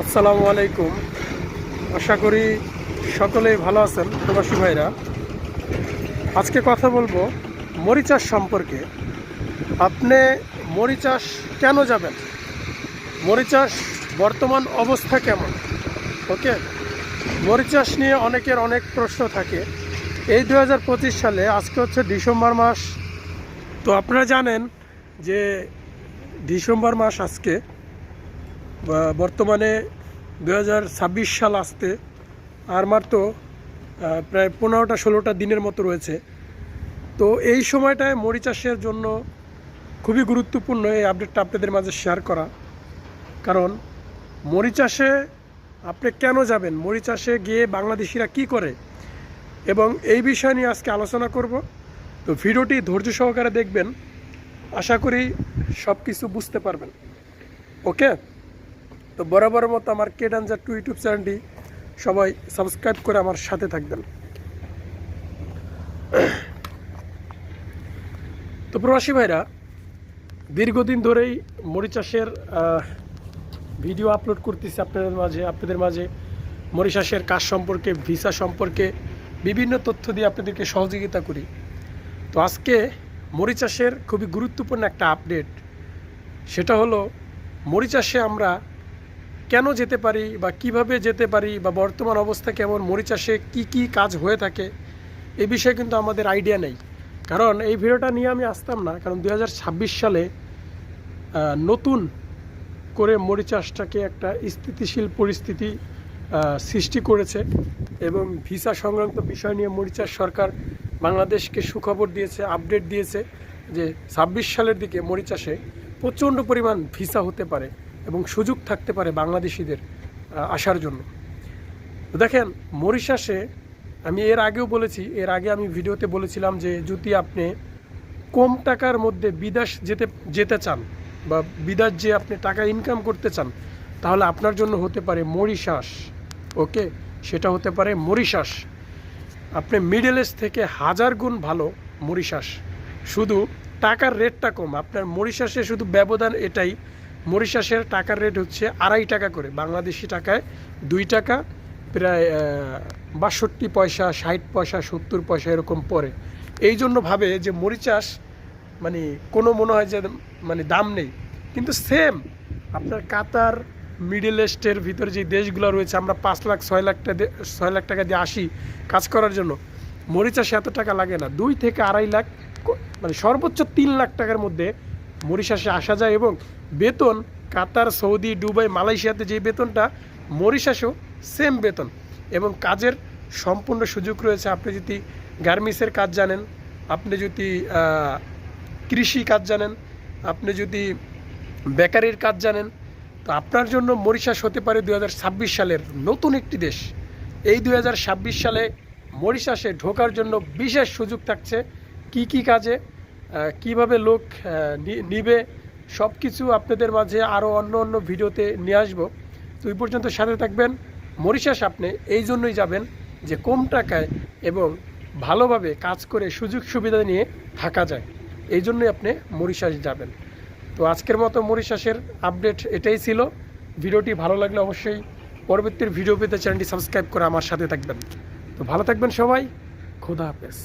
আসসালামু আলাইকুম। আশা করি সকলেই ভালো আছেন, প্রবাসী ভাইরা। আজকে কথা বলব মরিচাষ সম্পর্কে। আপনি মরিচাষ কেন যাবেন? মরিচাষ বর্তমান অবস্থা কেমন? ওকে? মরিচাষ নিয়ে অনেকের অনেক প্রশ্ন থাকে। এই দু হাজার পঁচিশ সালে, আজকে হচ্ছে ডিসেম্বর মাস। তো আপনারা জানেন যে ডিসেম্বর মাস আজকে বর্তমানে দু হাজার ছাব্বিশ সাল আসতে আর মাত্র প্রায় পনেরোটা ষোলোটা দিনের মতো রয়েছে। তো এই সময়টায় মরি চাষের জন্য খুবই গুরুত্বপূর্ণ এই আপডেটটা আপনাদের মাঝে শেয়ার করা। কারণ মরি চাষে আপনি কেন যাবেন? মরি চাষে গিয়ে বাংলাদেশিরা কি করে? এবং এই বিষয় নিয়ে আজকে আলোচনা করব। তো ভিডিওটি ধৈর্য সহকারে দেখবেন। আশা করি সব কিছু বুঝতে পারবেন। ওকে? তো বরাবর মতো আমার কে ডান্সার টু ইউটিউব চ্যানেলটি সবাই সাবস্ক্রাইব করে আমার সাথে থাকবেন। তো প্রবাসী ভাইরা, দীর্ঘদিন ধরেই মরি চাষের ভিডিও আপলোড করতেছি আপনাদের মাঝে আপনাদের মাঝে মরি চাষের কাজ সম্পর্কে, ভিসা সম্পর্কে বিভিন্ন তথ্য দিয়ে আপনাদেরকে সহযোগিতা করি। তো আজকে মরি চাষের খুবই গুরুত্বপূর্ণ একটা আপডেট, সেটা হলো মরি চাষে আমরা কেন যেতে পারি বা কীভাবে যেতে পারি বা বর্তমান অবস্থা কেমন মরি চাষে কী কী কাজ হয়ে থাকে এই বিষয়ে কিন্তু আমাদের আইডিয়া নেই। কারণ এই ভিডিওটা নিয়ে আমি আসতাম না, কারণ দু হাজার ছাব্বিশ সালে নতুন করে মরি চাষটাকে একটা স্থিতিশীল পরিস্থিতি সৃষ্টি করেছে এবং ভিসা সংক্রান্ত বিষয় নিয়ে মরিচাষ সরকার বাংলাদেশকে সুখবর দিয়েছে আপডেট দিয়েছে যে ছাব্বিশ সালের দিকে মরিচাষে প্রচণ্ড পরিমাণ ভিসা হতে পারে। এবং সুযোগ থাকতে পারে বাংলাদেশিদের আসার জন্য। দেখেন, মরিশাসে আমি এর আগেও বলেছি, এর আগে আমি ভিডিওতে বলেছিলাম যে যদি আপনি কম টাকার মধ্যে বিদেশ যেতে যেতে চান বা বিদেশ যে আপনি টাকা ইনকাম করতে চান, তাহলে আপনার জন্য হতে পারে মরিশাস, ওকে? সেটা হতে পারে মরিশাস। আপনি মিডল এজ থেকে হাজার গুণ ভালো মরিশাস। শুধু টাকার রেটটা কম, আপনার মরিশাসে শুধু ব্যবধান এটাই মরিশাসের টাকার রেট হচ্ছে আড়াই টাকা করে, বাংলাদেশি টাকায় দুই টাকা, প্রায় বাষট্টি পয়সা, ষাট পয়সা, সত্তর পয়সা এরকম পড়ে। এই জন্য ভাবে যে মরিচাষ মানে কোনো মনে হয় যে মানে দাম নেই। কিন্তু সেম আপনার কাতার, মিডল ইস্টের ভিতরে যে দেশগুলো রয়েছে, আমরা পাঁচ লাখ, ছয় লাখ টাকা ছয় লাখ টাকা দিয়ে আসি কাজ করার জন্য, মরিচাষে এত টাকা লাগে না। দুই থেকে আড়াই লাখ মানে সর্বোচ্চ তিন লাখ টাকার মধ্যে মরিশাসে আসা যায় এবং বেতন কাতার, সৌদি, দুবাই, মালয়েশিয়াতে যে বেতনটা, মরিশাসেও সেম বেতন। এবং কাজের সম্পূর্ণ সুযোগ রয়েছে। আপনি যদি গার্মেন্টসের কাজ জানেন, আপনি যদি কৃষি কাজ জানেন, আপনি যদি বেকারির কাজ জানেন, তো আপনার জন্য মরিশাস হতে পারে দু হাজার ছাব্বিশ সালের নতুন একটি দেশ। এই দু হাজার ছাব্বিশ সালে মরিশাসে ঢোকার জন্য বিশেষ সুযোগ থাকছে। কি কি কাজে? কীভাবে লোক নিবে সব কিছু আপনাদের মাঝে আরও অন্য অন্য ভিডিওতে নিয়ে আসব। তো এই পর্যন্ত সাথে থাকবেন। মরিশাস আপনি এই জন্যই যাবেন যে কম টাকায় এবং ভালোভাবে কাজ করে সুযোগ সুবিধা নিয়ে থাকা যায়। এই জন্যই আপনি মরিশাস যাবেন। তো আজকের মতো মরিশাসের আপডেট এটাই ছিল। ভিডিওটি ভালো লাগলে অবশ্যই পরবর্তীর ভিডিও পেতে চ্যানেলটি সাবস্ক্রাইব করে আমার সাথে থাকবেন। তো ভালো থাকবেন সবাই। খোদা হাফেজ।